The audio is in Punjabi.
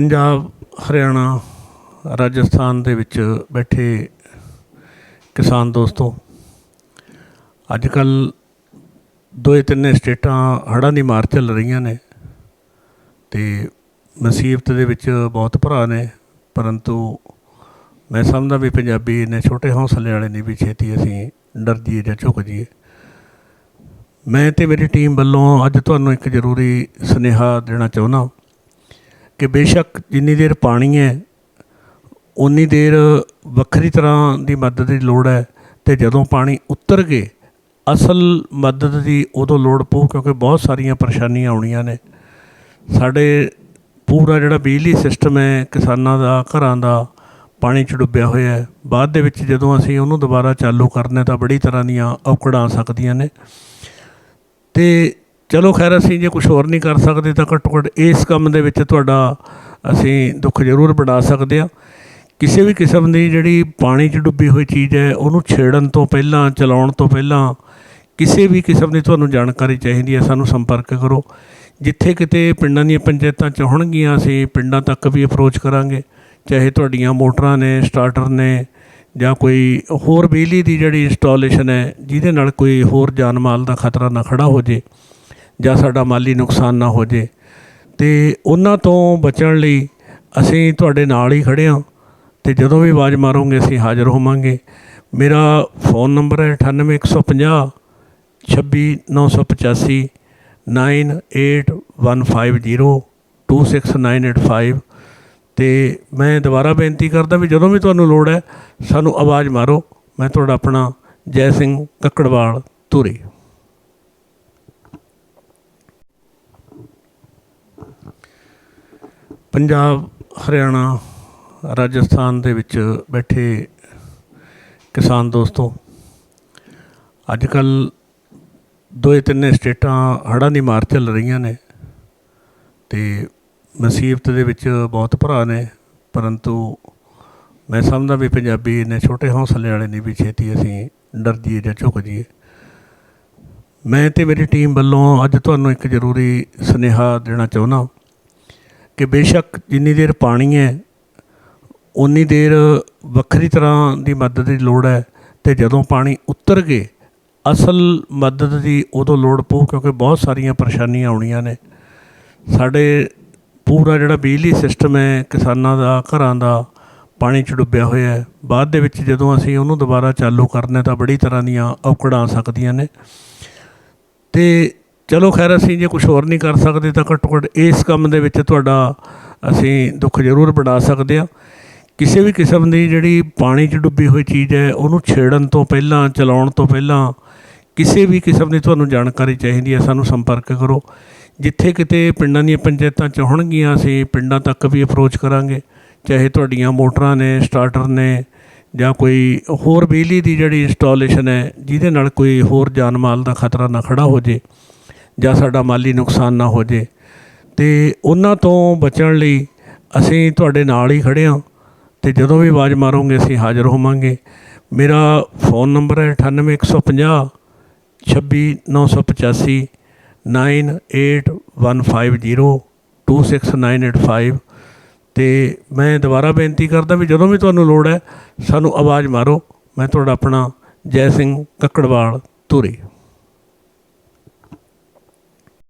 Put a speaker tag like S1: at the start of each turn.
S1: ਪੰਜਾਬ, ਹਰਿਆਣਾ, ਰਾਜਸਥਾਨ ਦੇ ਵਿੱਚ ਬੈਠੇ ਕਿਸਾਨ ਦੋਸਤੋ ਅੱਜ ਕੱਲ ਦੋਏ ਤਿੰਨੇ ਸਟੇਟਾਂ ਹੜ੍ਹਾਂ ਦੀ ਮਾਰ ਚੱਲ ਰਹੀਆਂ ਨੇ ਤੇ ਮੁਸੀਬਤ ਦੇ ਵਿੱਚ ਬਹੁਤ ਭਰਾ ਨੇ, ਪਰੰਤੂ ਮੈਂ ਸਮਝਦਾ ਵੀ ਪੰਜਾਬੀ ਨੇ ਛੋਟੇ ਹੌਸਲੇ ਵਾਲੇ ਨਹੀਂ ਵੀ ਛੇਤੀ ਅਸੀਂ ਡਰ ਜੀਏ ਜਾਂ ਝੁਕ ਜੀਏ ਮੈਂ ਤੇ ਮੇਰੀ ਟੀਮ ਵੱਲੋਂ ਅੱਜ ਤੁਹਾਨੂੰ ਇੱਕ ਜ਼ਰੂਰੀ ਸੁਨੇਹਾ ਦੇਣਾ ਚਾਹੁੰਦਾ। ਕਿ ਬੇਸ਼ੱਕ ਜਿੰਨੀ ਦੇਰ ਪਾਣੀ ਹੈ ਉਨੀ ਦੇਰ ਵੱਖਰੀ ਤਰ੍ਹਾਂ ਦੀ ਮਦਦ ਦੀ ਲੋੜ ਹੈ ਤੇ ਜਦੋਂ ਪਾਣੀ ਉਤਰ ਗਏ, ਅਸਲ ਮਦਦ ਦੀ ਉਦੋਂ ਲੋੜ ਪਊ ਕਿਉਂਕਿ ਬਹੁਤ ਸਾਰੀਆਂ ਪਰੇਸ਼ਾਨੀਆਂ ਆਉਣੀਆਂ ਨੇ। ਸਾਡੇ ਪੂਰਾ ਜਿਹੜਾ ਬਿਜਲੀ ਸਿਸਟਮ ਹੈ, ਕਿਸਾਨਾਂ ਦਾ, ਘਰਾਂ ਦਾ ਪਾਣੀ 'ਚ ਡੁੱਬਿਆ ਹੋਇਆ ਹੈ। ਬਾਅਦ ਦੇ ਵਿੱਚ ਜਦੋਂ ਅਸੀਂ ਉਹਨੂੰ ਦੁਬਾਰਾ ਚਾਲੂ ਕਰਨਾ ਤਾਂ ਬੜੀ ਤਰ੍ਹਾਂ ਦੀਆਂ ਔਕੜਾਂ ਆ ਸਕਦੀਆਂ ਨੇ। ਤੇ ਚਲੋ ਖੈਰ, ਅਸੀਂ ਜੇ ਕੁਝ ਹੋਰ ਨਹੀਂ ਕਰ ਸਕਦੇ ਤਾਂ ਘੱਟੋ ਘੱਟ ਇਸ ਕੰਮ ਦੇ ਵਿੱਚ ਤੁਹਾਡਾ ਅਸੀਂ ਦੁੱਖ ਜ਼ਰੂਰ ਬਣਾ ਸਕਦੇ ਹਾਂ। ਕਿਸੇ ਵੀ ਕਿਸਮ ਦੀ ਜਿਹੜੀ ਪਾਣੀ 'ਚ ਡੁੱਬੀ ਹੋਈ ਚੀਜ਼ ਹੈ, ਉਹਨੂੰ ਛੇੜਨ ਤੋਂ ਪਹਿਲਾਂ, ਚਲਾਉਣ ਤੋਂ ਪਹਿਲਾਂ ਕਿਸੇ ਵੀ ਕਿਸਮ ਦੀ ਤੁਹਾਨੂੰ ਜਾਣਕਾਰੀ ਚਾਹੀਦੀ ਹੈ, ਸਾਨੂੰ ਸੰਪਰਕ ਕਰੋ। ਜਿੱਥੇ ਕਿਤੇ ਪਿੰਡਾਂ ਦੀਆਂ ਪੰਚਾਇਤਾਂ ਚਾਹਣਗੀਆਂ ਅਸੀਂ ਪਿੰਡਾਂ ਤੱਕ ਵੀ ਅਪਰੋਚ ਕਰਾਂਗੇ। ਚਾਹੇ ਤੁਹਾਡੀਆਂ ਮੋਟਰਾਂ ਨੇ ਸਟਾਰਟਰ ਨੇ ਜਾਂ ਕੋਈ ਹੋਰ ਬਿਜਲੀ ਦੀ ਜਿਹੜੀ ਇੰਸਟਾਲੇਸ਼ਨ ਹੈ, ਜਿਹਦੇ ਨਾਲ ਕੋਈ ਹੋਰ ਜਾਨ ਮਾਲ ਦਾ ਖਤਰਾ ਨਾ ਖੜਾ ਹੋ ਜੇ ਜਾਂ ਸਾਡਾ ਮਾਲੀ ਨੁਕਸਾਨ ਨਾ ਹੋ ਜੇ। ਤੇ ਉਹਨਾਂ ਤੋਂ ਬਚਣ ਲਈ ਅਸੀਂ ਤੁਹਾਡੇ ਨਾਲ ਹੀ ਖੜੇ ਹਾਂ। ਤੇ ਜਦੋਂ ਵੀ ਆਵਾਜ਼ ਮਾਰੋਗੇ, ਅਸੀਂ ਹਾਜ਼ਰ ਹੋਵਾਂਗੇ। ਮੇਰਾ ਫੋਨ ਨੰਬਰ ਹੈ 98150 26985 9815026985 ਤੇ ਮੈਂ ਦੁਬਾਰਾ ਬੇਨਤੀ ਕਰਦਾ ਵੀ ਜਦੋਂ ਵੀ ਤੁਹਾਨੂੰ ਲੋੜ ਹੈ, ਸਾਨੂੰ ਆਵਾਜ਼ ਮਾਰੋ। ਮੈਂ ਤੁਹਾਡਾ ਆਪਣਾ ਜੈ ਸਿੰਘ ਕੱਕੜਵਾਲ ਧੂਰੀ। ਪੰਜਾਬ, ਹਰਿਆਣਾ, ਰਾਜਸਥਾਨ ਦੇ ਵਿੱਚ ਬੈਠੇ ਕਿਸਾਨ ਦੋਸਤੋ ਅੱਜ ਕੱਲ ਦੋਏ ਤਿੰਨੇ ਸਟੇਟਾਂ ਹੜ੍ਹਾਂ ਦੀ ਮਾਰ ਚੱਲ ਰਹੀਆਂ ਨੇ ਤੇ ਮੁਸੀਬਤ ਦੇ ਵਿੱਚ ਬਹੁਤ ਭਰਾ ਨੇ, ਪਰੰਤੂ ਮੈਂ ਸਮਝਦਾ ਵੀ ਪੰਜਾਬੀ ਨੇ ਛੋਟੇ ਹੌਸਲੇ ਵਾਲੇ ਨਹੀਂ ਵੀ ਛੇਤੀ ਅਸੀਂ ਡਰ ਜੀਏ ਜਾਂ ਝੁਕ ਜੀਏ ਮੈਂ ਤੇ ਮੇਰੀ ਟੀਮ ਵੱਲੋਂ ਅੱਜ ਤੁਹਾਨੂੰ ਇੱਕ ਜ਼ਰੂਰੀ ਸੁਨੇਹਾ ਦੇਣਾ ਚਾਹੁੰਦਾ। ਕਿ ਬੇਸ਼ੱਕ ਜਿੰਨੀ ਦੇਰ ਪਾਣੀ ਹੈ ਉਨੀ ਦੇਰ ਵੱਖਰੀ ਤਰ੍ਹਾਂ ਦੀ ਮਦਦ ਦੀ ਲੋੜ ਹੈ ਤੇ ਜਦੋਂ ਪਾਣੀ ਉਤਰ ਗਏ, ਅਸਲ ਮਦਦ ਦੀ ਉਦੋਂ ਲੋੜ ਪਊ ਕਿਉਂਕਿ ਬਹੁਤ ਸਾਰੀਆਂ ਪਰੇਸ਼ਾਨੀਆਂ ਆਉਣੀਆਂ ਨੇ। ਸਾਡੇ ਪੂਰਾ ਜਿਹੜਾ ਬਿਜਲੀ ਸਿਸਟਮ ਹੈ, ਕਿਸਾਨਾਂ ਦਾ, ਘਰਾਂ ਦਾ ਪਾਣੀ 'ਚ ਡੁੱਬਿਆ ਹੋਇਆ ਹੈ। ਬਾਅਦ ਦੇ ਵਿੱਚ ਜਦੋਂ ਅਸੀਂ ਉਹਨੂੰ ਦੁਬਾਰਾ ਚਾਲੂ ਕਰਨਾ ਤਾਂ ਬੜੀ ਤਰ੍ਹਾਂ ਦੀਆਂ ਔਕੜਾਂ ਆ ਸਕਦੀਆਂ ਨੇ। ਤੇ ਚਲੋ ਖੈਰ, ਅਸੀਂ ਜੇ ਕੁਝ ਹੋਰ ਨਹੀਂ ਕਰ ਸਕਦੇ ਤਾਂ ਘੱਟੋ ਘੱਟ ਇਸ ਕੰਮ ਦੇ ਵਿੱਚ ਤੁਹਾਡਾ ਅਸੀਂ ਦੁੱਖ ਜ਼ਰੂਰ ਵੰਡਾ ਸਕਦੇ ਹਾਂ। ਕਿਸੇ ਵੀ ਕਿਸਮ ਦੀ ਜਿਹੜੀ ਪਾਣੀ 'ਚ ਡੁੱਬੀ ਹੋਈ ਚੀਜ਼ ਹੈ, ਉਹਨੂੰ ਛੇੜਨ ਤੋਂ ਪਹਿਲਾਂ, ਚਲਾਉਣ ਤੋਂ ਪਹਿਲਾਂ ਕਿਸੇ ਵੀ ਕਿਸਮ ਦੀ ਤੁਹਾਨੂੰ ਜਾਣਕਾਰੀ ਚਾਹੀਦੀ ਹੈ, ਸਾਨੂੰ ਸੰਪਰਕ ਕਰੋ। ਜਿੱਥੇ ਕਿਤੇ ਪਿੰਡਾਂ ਦੀਆਂ ਪੰਚਾਇਤਾਂ ਚਾਹਣਗੀਆਂ ਅਸੀਂ ਪਿੰਡਾਂ ਤੱਕ ਵੀ ਅਪਰੋਚ ਕਰਾਂਗੇ। ਚਾਹੇ ਤੁਹਾਡੀਆਂ ਮੋਟਰਾਂ ਨੇ ਸਟਾਰਟਰ ਨੇ ਜਾਂ ਕੋਈ ਹੋਰ ਬਿਜਲੀ ਦੀ ਜਿਹੜੀ ਇੰਸਟਾਲੇਸ਼ਨ ਹੈ, ਜਿਹਦੇ ਨਾਲ ਕੋਈ ਹੋਰ ਜਾਨ ਮਾਲ ਦਾ ਖਤਰਾ ਨਾ ਖੜਾ ਹੋ ਜੇ ਜਾਂ ਸਾਡਾ ਮਾਲੀ ਨੁਕਸਾਨ ਨਾ ਹੋ ਜੇ। ਤੇ ਉਹਨਾਂ ਤੋਂ ਬਚਣ ਲਈ ਅਸੀਂ ਤੁਹਾਡੇ ਨਾਲ ਹੀ ਖੜੇ ਹਾਂ। ਤੇ ਜਦੋਂ ਵੀ ਆਵਾਜ਼ ਮਾਰੋਗੇ, ਅਸੀਂ ਹਾਜ਼ਰ ਹੋਵਾਂਗੇ। ਮੇਰਾ ਫੋਨ ਨੰਬਰ ਹੈ 98150 26985 9815026985 ਤੇ ਮੈਂ ਦੁਬਾਰਾ ਬੇਨਤੀ ਕਰਦਾ ਵੀ ਜਦੋਂ ਵੀ ਤੁਹਾਨੂੰ ਲੋੜ ਹੈ, ਸਾਨੂੰ ਆਵਾਜ਼ ਮਾਰੋ। ਮੈਂ ਤੁਹਾਡਾ ਆਪਣਾ ਜੈ ਸਿੰਘ ਕੱਕੜਵਾਲ ਧੂਰੀ।